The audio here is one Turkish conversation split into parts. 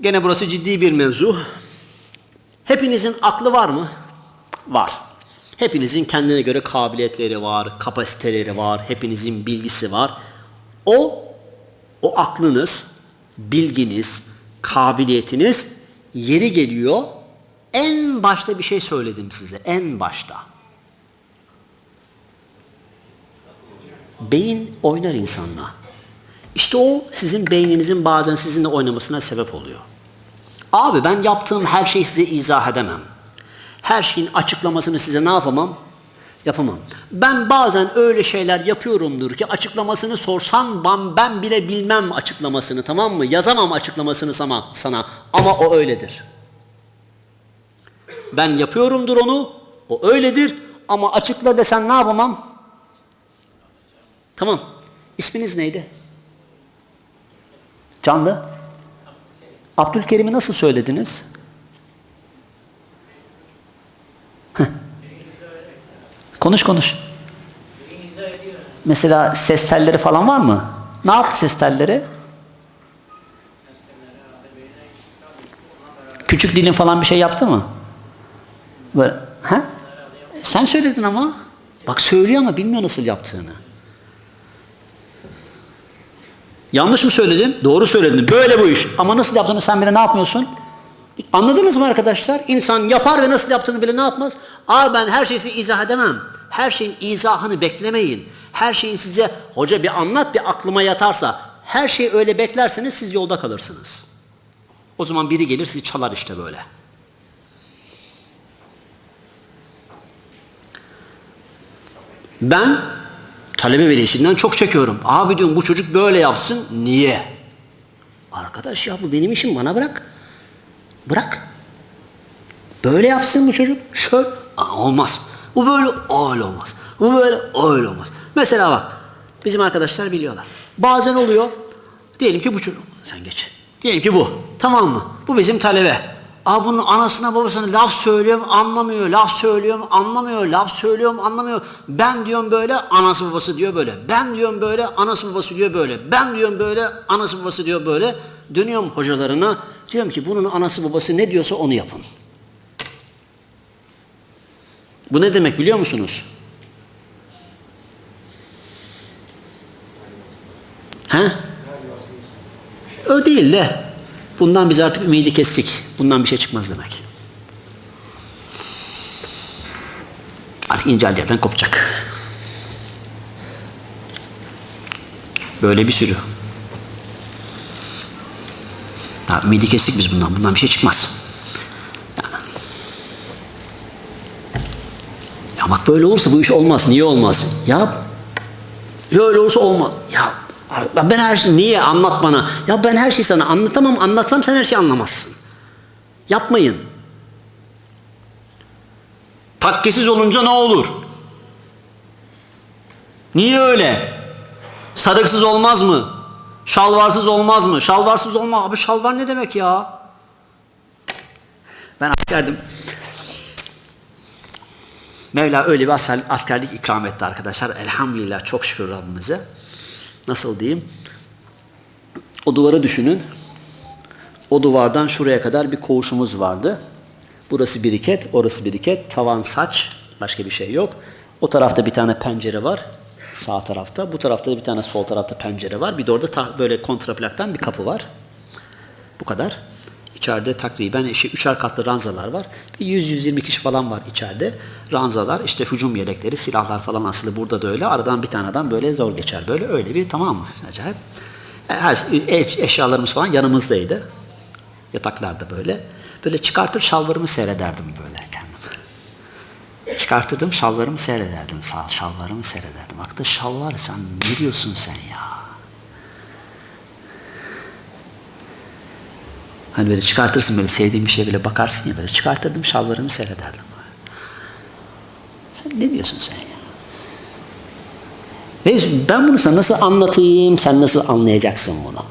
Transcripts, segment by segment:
Gene burası ciddi bir mevzu. Hepinizin aklı var mı? Var. Hepinizin kendine göre kabiliyetleri var, kapasiteleri var, hepinizin bilgisi var. O, o aklınız, bilginiz, kabiliyetiniz yeri geliyor. En başta bir şey söyledim size, en başta. Beyin oynar insanla. İşte o sizin beyninizin bazen sizinle oynamasına sebep oluyor. Abi ben yaptığım her şeyi size izah edemem. Her şeyin açıklamasını size ne yapamam? Yapamam. Ben bazen öyle şeyler yapıyorumdur ki açıklamasını sorsan ben, ben bile bilmem açıklamasını tamam mı? Yazamam açıklamasını sana, sana ama o öyledir. Ben yapıyorumdur onu, o öyledir ama açıkla desen ne yapamam? Tamam. İsminiz neydi? Canlı. Abdülkerim'i nasıl söylediniz? Konuş konuş. Mesela ses telleri falan var mı? Ne yaptı ses telleri? Küçük dilin falan bir şey yaptı mı? Böyle, ha? Sen söyledin ama. Bak söylüyor ama bilmiyor nasıl yaptığını. Yanlış mı söyledin? Doğru söyledin. Böyle bu iş. Ama nasıl yaptığını sen bile ne yapmıyorsun? Anladınız mı arkadaşlar? İnsan yapar ve nasıl yaptığını bile ne yapmaz? Aa ben her şeyi izah edemem. Her şeyin izahını beklemeyin. Her şeyin size hoca bir anlat bir aklıma yatarsa her şeyi öyle beklerseniz siz yolda kalırsınız. O zaman biri gelir sizi çalar işte böyle. Ben talebe velisinden çok çekiyorum. Abi diyorum bu çocuk böyle yapsın. Niye? Arkadaş ya bu benim işim bana bırak. Bırak. Böyle yapsın bu çocuk. Şöyle. Aa, olmaz. Bu böyle öyle olmaz. Bu böyle öyle olmaz. Mesela bak. Bizim arkadaşlar biliyorlar. Bazen oluyor. Diyelim ki bu çocuk. Sen geç. Diyelim ki bu. Tamam mı? Bu bizim talebe. Aa bunun anasına babasına laf söylüyorum anlamıyor, laf söylüyorum anlamıyor, laf söylüyorum anlamıyor. Ben diyorum böyle, anası babası diyor böyle. Ben diyorum böyle, anası babası diyor böyle. Ben diyorum böyle, anası babası diyor böyle. Dönüyorum hocalarına, diyorum ki bunun anası babası ne diyorsa onu yapın. Bu ne demek biliyor musunuz? He? O değil de bundan biz artık ümidi kestik. Bundan bir şey çıkmaz demek. Artık ince yerden kopacak. Böyle bir sürü. Ha, ümidi kestik biz bundan. Bundan bir şey çıkmaz. Ya bak böyle olursa bu iş olmaz. Niye olmaz? Ya böyle olursa olmaz. Ya ben her şeyi niye anlat bana? Ya ben her şeyi sana anlatamam. Anlatsam sen her şeyi anlamazsın. Yapmayın. Takkesiz olunca ne olur? Niye öyle? Sarıksız olmaz mı? Şalvarsız olmaz mı? Şalvarsız olma. Abi şalvar ne demek ya? Ben askerdim. Mevla öyle bir asker, askerlik ikram etti arkadaşlar. Elhamdülillah çok şükür Rabbimize. Nasıl diyeyim? O duvarı düşünün. O duvardan şuraya kadar bir koğuşumuz vardı. Burası biriket, orası biriket, tavan saç, başka bir şey yok. O tarafta bir tane pencere var, sağ tarafta. Bu tarafta da bir tane sol tarafta pencere var. Bir de orada böyle kontraplaktan bir kapı var. Bu kadar. İçeride takriben işte üçer katlı ranzalar var. Bir 100-120 kişi falan var içeride. Ranzalar, işte hücum yelekleri, silahlar falan aslında burada da öyle. Aradan bir tane adam böyle zor geçer. Böyle öyle bir tamam mı? Acayip. E, Her ev eşyalarımız falan yanımızdaydı. Yataklarda böyle. Böyle çıkartır şalvarımı seyrederdim böyle kendim. Çıkartırdım şalvarımı seyrederdim. Sağ şalvarımı seyrederdim. Arkada şal var sen ne diyorsun sen ya? Hani böyle çıkartırsın böyle sevdiğin bir şeye bile bakarsın ya böyle çıkartırdım şalvarımı seyrederdim. Sen ne diyorsun sen ya? Ve ben bunu sana nasıl anlatayım, sen nasıl anlayacaksın bunu?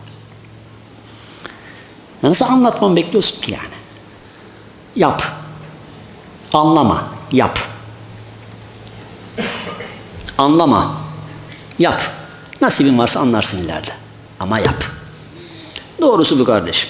Nasıl anlatmamı bekliyorsun ki yani? Yap. Anlama, yap. Anlama, yap. Nasibin varsa anlarsın ileride. Ama yap. Doğrusu bu kardeşim.